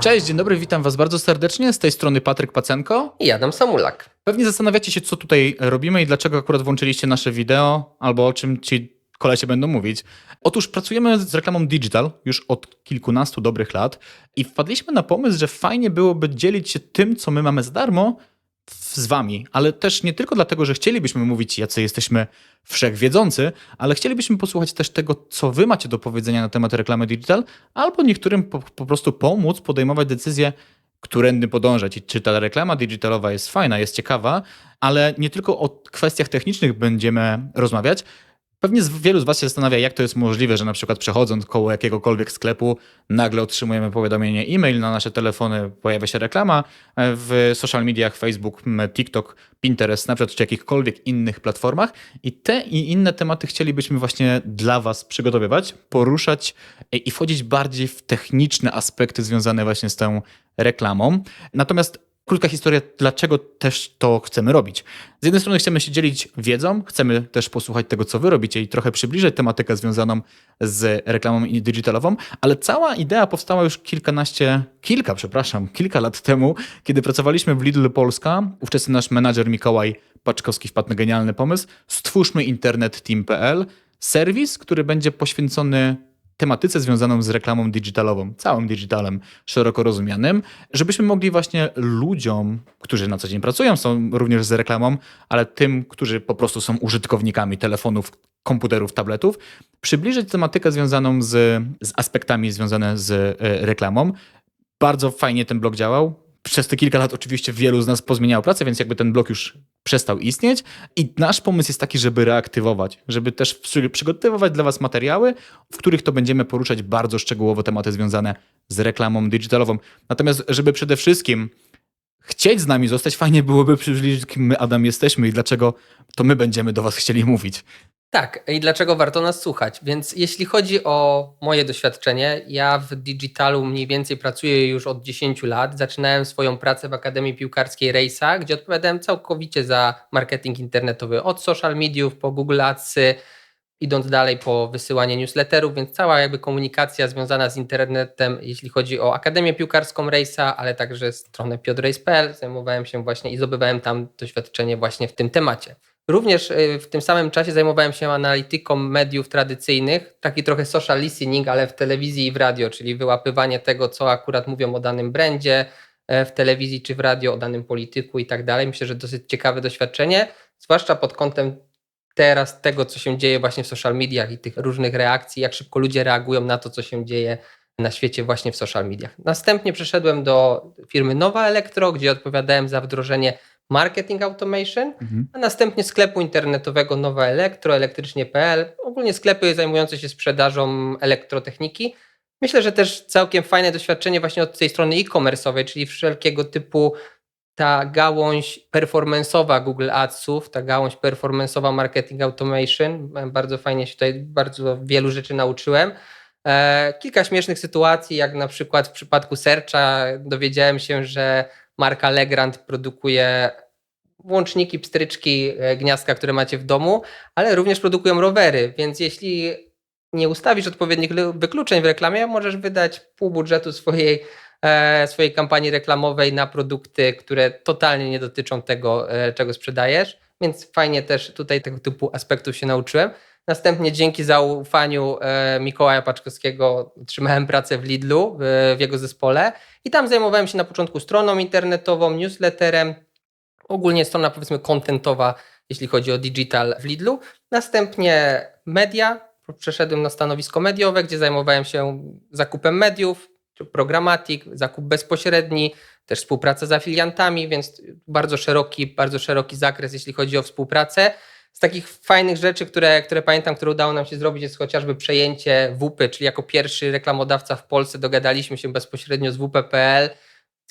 Cześć, dzień dobry, witam Was bardzo serdecznie. Z tej strony Patryk Pacenko. I Adam Samulak. Pewnie zastanawiacie się, co tutaj robimy i dlaczego akurat włączyliście nasze wideo, albo o czym ci kolesie będą mówić. Otóż pracujemy z reklamą digital już od kilkunastu dobrych lat i wpadliśmy na pomysł, że fajnie byłoby dzielić się tym, co my mamy za darmo z wami, ale też nie tylko dlatego, że chcielibyśmy mówić, jacy jesteśmy wszechwiedzący, ale chcielibyśmy posłuchać też tego, co wy macie do powiedzenia na temat reklamy digital, albo niektórym po, po prostu pomóc podejmować decyzje, którędy podążać i czy ta reklama digitalowa jest fajna, jest ciekawa, ale nie tylko o kwestiach technicznych będziemy rozmawiać. Pewnie wielu z Was się zastanawia, jak to jest możliwe, że na przykład przechodząc koło jakiegokolwiek sklepu, nagle otrzymujemy powiadomienie e-mail na nasze telefony, pojawia się reklama e, w social mediach, Facebook, TikTok, Pinterest, Snapchat czy jakichkolwiek innych platformach. I te i inne tematy chcielibyśmy właśnie dla Was przygotowywać, poruszać e, i wchodzić bardziej w techniczne aspekty związane właśnie z tą reklamą. Natomiast krótka historia, dlaczego też to chcemy robić. Z jednej strony chcemy się dzielić wiedzą, chcemy też posłuchać tego, co wy robicie i trochę przybliżyć tematykę związaną z reklamą i digitalową, ale cała idea powstała już kilkanaście, kilka, przepraszam, kilka lat temu, kiedy pracowaliśmy w Lidl Polska. Ówczesny nasz menadżer Mikołaj Paczkowski wpadł na genialny pomysł. Stwórzmy internet.team.pl, serwis, który będzie poświęcony tematyce związaną z reklamą digitalową, całym digitalem szeroko rozumianym, żebyśmy mogli właśnie ludziom, którzy na co dzień pracują, są również z reklamą, ale tym, którzy po prostu są użytkownikami telefonów, komputerów, tabletów, przybliżyć tematykę związaną z, z aspektami związane z e, reklamą. Bardzo fajnie ten blog działał. Przez te kilka lat oczywiście wielu z nas pozmieniało pracę, więc jakby ten blog już przestał istnieć. I nasz pomysł jest taki, żeby reaktywować, żeby też przy- przygotowywać dla Was materiały, w których to będziemy poruszać bardzo szczegółowo tematy związane z reklamą digitalową. Natomiast, żeby przede wszystkim chcieć z nami zostać, fajnie byłoby przybliżyć, kim my, Adam, jesteśmy i dlaczego to my będziemy do Was chcieli mówić. Tak, i dlaczego warto nas słuchać? Więc jeśli chodzi o moje doświadczenie, ja w digitalu mniej więcej pracuję już od 10 lat. Zaczynałem swoją pracę w Akademii Piłkarskiej Rejsa, gdzie odpowiadałem całkowicie za marketing internetowy. Od social mediów po Google Adsy, idąc dalej po wysyłanie newsletterów, więc cała jakby komunikacja związana z internetem, jeśli chodzi o Akademię Piłkarską Rejsa, ale także stronę piotrrejs.pl, zajmowałem się właśnie i zdobywałem tam doświadczenie właśnie w tym temacie. Również y, w tym samym czasie zajmowałem się analityką mediów tradycyjnych, taki trochę social listening, ale w telewizji i w radio, czyli wyłapywanie tego, co akurat mówią o danym brandzie e, w telewizji czy w radio, o danym polityku i tak dalej. Myślę, że dosyć ciekawe doświadczenie, zwłaszcza pod kątem teraz tego, co się dzieje właśnie w social mediach i tych różnych reakcji, jak szybko ludzie reagują na to, co się dzieje na świecie właśnie w social mediach. Następnie przeszedłem do firmy Nowa Elektro, gdzie odpowiadałem za wdrożenie marketing automation, a następnie sklepu internetowego Nowa Elektro, elektrycznie.pl, ogólnie sklepy zajmujące się sprzedażą elektrotechniki. Myślę, że też całkiem fajne doświadczenie właśnie od tej strony e-commerce'owej, czyli wszelkiego typu ta gałąź performanceowa Google Adsów, ta gałąź performanceowa marketing automation. Bardzo fajnie się tutaj bardzo wielu rzeczy nauczyłem. E, kilka śmiesznych sytuacji, jak na przykład w przypadku Searcha dowiedziałem się, że marka Legrand produkuje łączniki, pstryczki, e, gniazdka, które macie w domu, ale również produkują rowery, więc jeśli nie ustawisz odpowiednich wykluczeń w reklamie, możesz wydać pół budżetu swojej, e, swojej kampanii reklamowej na produkty, które totalnie nie dotyczą tego, e, czego sprzedajesz, więc fajnie też tutaj tego typu aspektów się nauczyłem. Następnie dzięki zaufaniu e, Mikołaja Paczkowskiego otrzymałem pracę w Lidlu, w, jego zespole i tam zajmowałem się na początku stroną internetową, newsletterem, ogólnie strona powiedzmy contentowa, jeśli chodzi o digital w Lidlu. Następnie media, przeszedłem na stanowisko mediowe, gdzie zajmowałem się zakupem mediów, programatik, zakup bezpośredni, też współpraca z afiliantami, więc bardzo szeroki, bardzo szeroki zakres, jeśli chodzi o współpracę. Z takich fajnych rzeczy, które, które pamiętam, które udało nam się zrobić, jest chociażby przejęcie WP, czyli jako pierwszy reklamodawca w Polsce dogadaliśmy się bezpośrednio z WP.pl.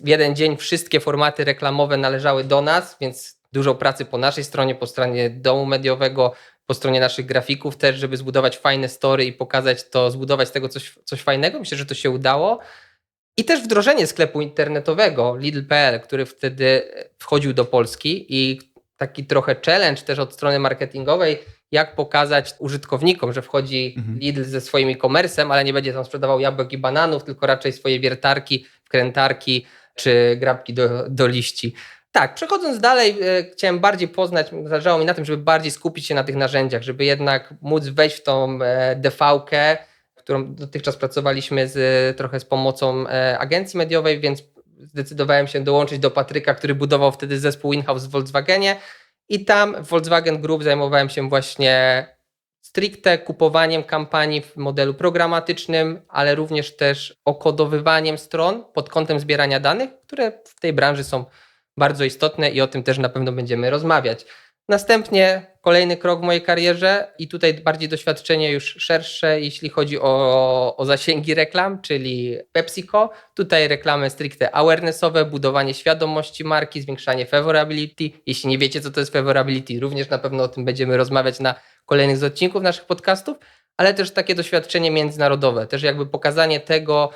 W jeden dzień wszystkie formaty reklamowe należały do nas, więc dużo pracy po naszej stronie, po stronie domu mediowego, po stronie naszych grafików też, żeby zbudować fajne story i pokazać to, zbudować z tego coś, coś fajnego. Myślę, że to się udało. I też wdrożenie sklepu internetowego Lidl.pl, który wtedy wchodził do Polski i taki trochę challenge też od strony marketingowej, jak pokazać użytkownikom, że wchodzi Mhm. Lidl ze swoim e-commerce'em, ale nie będzie tam sprzedawał jabłek i bananów, tylko raczej swoje wiertarki wkrętarki czy grabki do, do liści. Tak, przechodząc dalej, e, chciałem bardziej poznać, zależało mi na tym, żeby bardziej skupić się na tych narzędziach, żeby jednak móc wejść w tą e, DV-kę, którą dotychczas pracowaliśmy z, trochę z pomocą e, agencji mediowej, więc zdecydowałem się dołączyć do Patryka, który budował wtedy zespół in-house w Volkswagenie. I tam w Volkswagen Group zajmowałem się właśnie stricte kupowaniem kampanii w modelu programatycznym, ale również też okodowywaniem stron pod kątem zbierania danych, które w tej branży są bardzo istotne i o tym też na pewno będziemy rozmawiać. Następnie kolejny krok w mojej karierze i tutaj bardziej doświadczenie już szersze, jeśli chodzi o, o zasięgi reklam, czyli PepsiCo. Tutaj reklamy stricte awarenessowe, budowanie świadomości marki, zwiększanie favorability. Jeśli nie wiecie, co to jest favorability, również na pewno o tym będziemy rozmawiać na kolejnych z odcinków naszych podcastów, ale też takie doświadczenie międzynarodowe, też jakby pokazanie tego,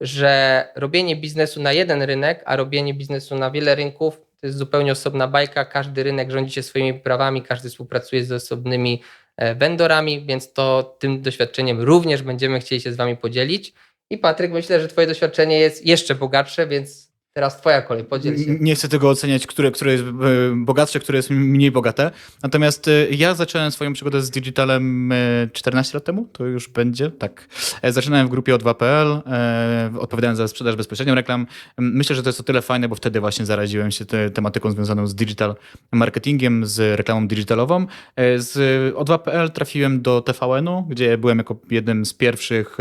że robienie biznesu na jeden rynek, a robienie biznesu na wiele rynków to jest zupełnie osobna bajka. Każdy rynek rządzi się swoimi prawami, każdy współpracuje z osobnymi e, vendorami, więc to tym doświadczeniem również będziemy chcieli się z Wami podzielić. I Patryk, myślę, że Twoje doświadczenie jest jeszcze bogatsze, więc teraz Twoja kolej, podziel się. Nie chcę tego oceniać, które, które jest e, bogatsze, które jest mniej bogate. Natomiast e, ja zacząłem swoją przygodę z digitalem e, 14 lat temu, to już będzie, tak. E, Zaczynałem w grupie O2.pl, e, odpowiadając za sprzedaż bezpośrednią reklam. Myślę, że to jest o tyle fajne, bo wtedy właśnie zaraziłem się te, tematyką związaną z digital marketingiem, z reklamą digitalową. E, Z O2.pl trafiłem do TVN-u, gdzie byłem jako jednym z pierwszych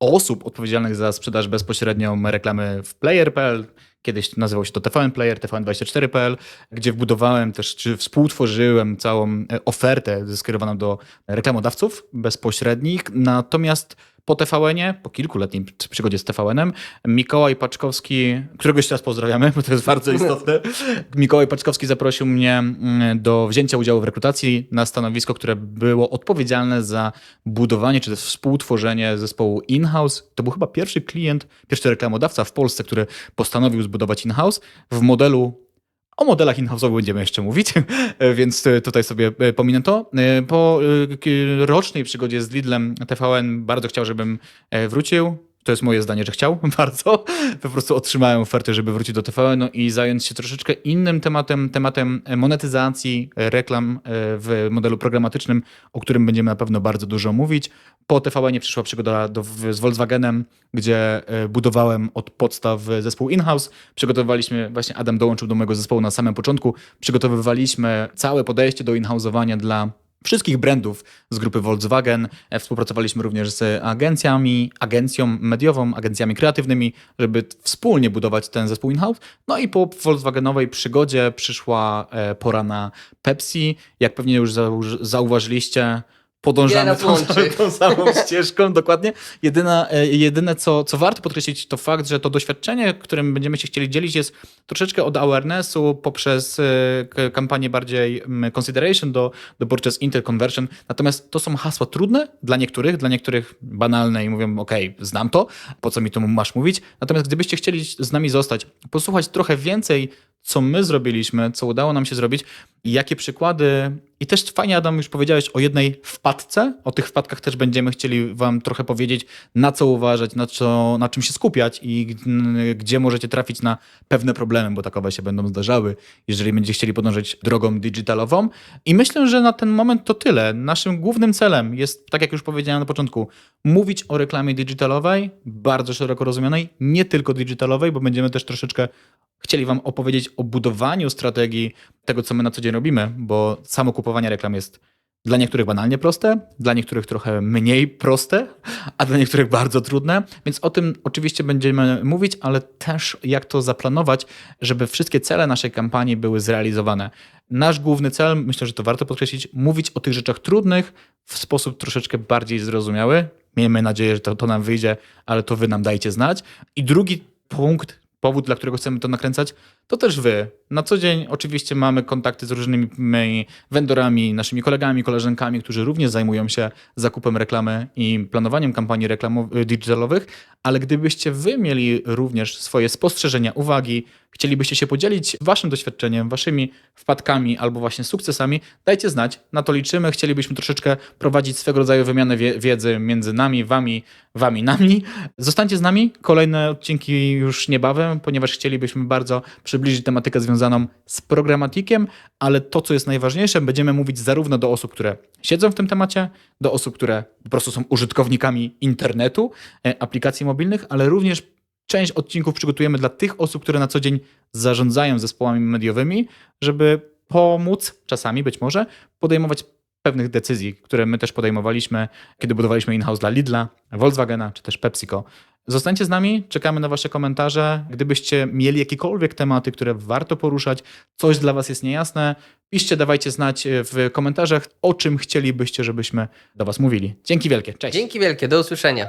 osób odpowiedzialnych za sprzedaż bezpośrednią reklamy w Player.pl. Kiedyś nazywał się to TVN Player, TVN24.pl, gdzie wbudowałem też, czy współtworzyłem całą e, ofertę skierowaną do reklamodawców bezpośrednich. Natomiast po TVN-ie, po kilkuletniej przygodzie z TVN-em, Mikołaj Paczkowski, którego jeszcze raz pozdrawiamy, bo to jest bardzo istotne. Mikołaj Paczkowski zaprosił mnie mm, do wzięcia udziału w rekrutacji na stanowisko, które było odpowiedzialne za budowanie czy też współtworzenie zespołu in-house. To był chyba pierwszy klient, pierwszy reklamodawca w Polsce, który postanowił zbudować in-house w modelu o modelach in-house'owych będziemy jeszcze mówić, więc e, tutaj sobie e, pominę to. E, Po rocznej przygodzie z Lidlem TVN bardzo chciał, żebym wrócił. To jest moje zdanie, że chciał bardzo. Po prostu otrzymałem ofertę, żeby wrócić do TVN i zająć się troszeczkę innym tematem, tematem monetyzacji reklam e, w modelu programatycznym, o którym będziemy na pewno bardzo dużo mówić. Po TVN przyszła przygoda do, z Volkswagenem, gdzie e, budowałem od podstaw zespół in-house. Przygotowywaliśmy, właśnie Adam dołączył do mojego zespołu na samym początku, przygotowywaliśmy całe podejście do in-house'owania dla wszystkich brandów z grupy Volkswagen. E, Współpracowaliśmy również z agencjami, agencją mediową, agencjami kreatywnymi, żeby wspólnie budować ten zespół in-house. No i po Volkswagenowej przygodzie przyszła e, pora na Pepsi. Jak pewnie już zauważyliście, podążamy tą, łączy. tą samą ścieżką, dokładnie. Jedyna, e, jedyne, co, co warto podkreślić, to fakt, że to doświadczenie, którym będziemy się chcieli dzielić, jest troszeczkę od awarenessu poprzez e, kampanię bardziej consideration do, do purchase intel conversion. Natomiast to są hasła trudne dla niektórych, dla niektórych banalne i mówią, ok, znam to, po co mi to masz mówić. Natomiast gdybyście chcieli z nami zostać, posłuchać trochę więcej, co my zrobiliśmy, co udało nam się zrobić jakie przykłady. I też fajnie, Adam, już powiedziałeś o jednej wpadce. O tych wpadkach też będziemy chcieli Wam trochę powiedzieć, na co uważać, na, co, na czym się skupiać i gdzie możecie trafić na pewne problemy, bo takowe się będą zdarzały, jeżeli będziecie chcieli podążać drogą digitalową. I myślę, że na ten moment to tyle. Naszym głównym celem jest, tak jak już powiedziałem na początku, mówić o reklamie digitalowej, bardzo szeroko rozumianej, nie tylko digitalowej, bo będziemy też troszeczkę chcieli Wam opowiedzieć o budowaniu strategii tego, co my na co dzień robimy, bo samo kupowanie reklam jest dla niektórych banalnie proste, dla niektórych trochę mniej proste, a dla niektórych bardzo trudne. Więc o tym oczywiście będziemy mówić, ale też jak to zaplanować, żeby wszystkie cele naszej kampanii były zrealizowane. Nasz główny cel, myślę, że to warto podkreślić, mówić o tych rzeczach trudnych w sposób troszeczkę bardziej zrozumiały. Miejmy nadzieję, że to, to nam wyjdzie, ale to wy nam dajcie znać. I drugi punkt, powód, dla którego chcemy to nakręcać, to też wy. Na co dzień oczywiście mamy kontakty z różnymi vendorami, naszymi kolegami, koleżankami, którzy również zajmują się zakupem reklamy i planowaniem kampanii reklamowych, digitalowych, ale gdybyście wy mieli również swoje spostrzeżenia, uwagi, chcielibyście się podzielić waszym doświadczeniem, waszymi wpadkami albo właśnie sukcesami, dajcie znać, na to liczymy. Chcielibyśmy troszeczkę prowadzić swego rodzaju wymianę wie- wiedzy między nami, wami, wami, nami. Zostańcie z nami, kolejne odcinki już niebawem, ponieważ chcielibyśmy bardzo przybliżyć tematykę związaną z programatikiem, ale to, co jest najważniejsze, będziemy mówić zarówno do osób, które siedzą w tym temacie, do osób, które po prostu są użytkownikami internetu, e, aplikacji mobilnych, ale również część odcinków przygotujemy dla tych osób, które na co dzień zarządzają zespołami mediowymi, żeby pomóc czasami być może podejmować pewnych decyzji, które my też podejmowaliśmy, kiedy budowaliśmy in-house dla Lidla, Volkswagena czy też PepsiCo. Zostańcie z nami, czekamy na Wasze komentarze. Gdybyście mieli jakiekolwiek tematy, które warto poruszać, coś dla Was jest niejasne, piszcie, dawajcie znać w komentarzach, o czym chcielibyście, żebyśmy do Was mówili. Dzięki wielkie, cześć. Dzięki wielkie, do usłyszenia.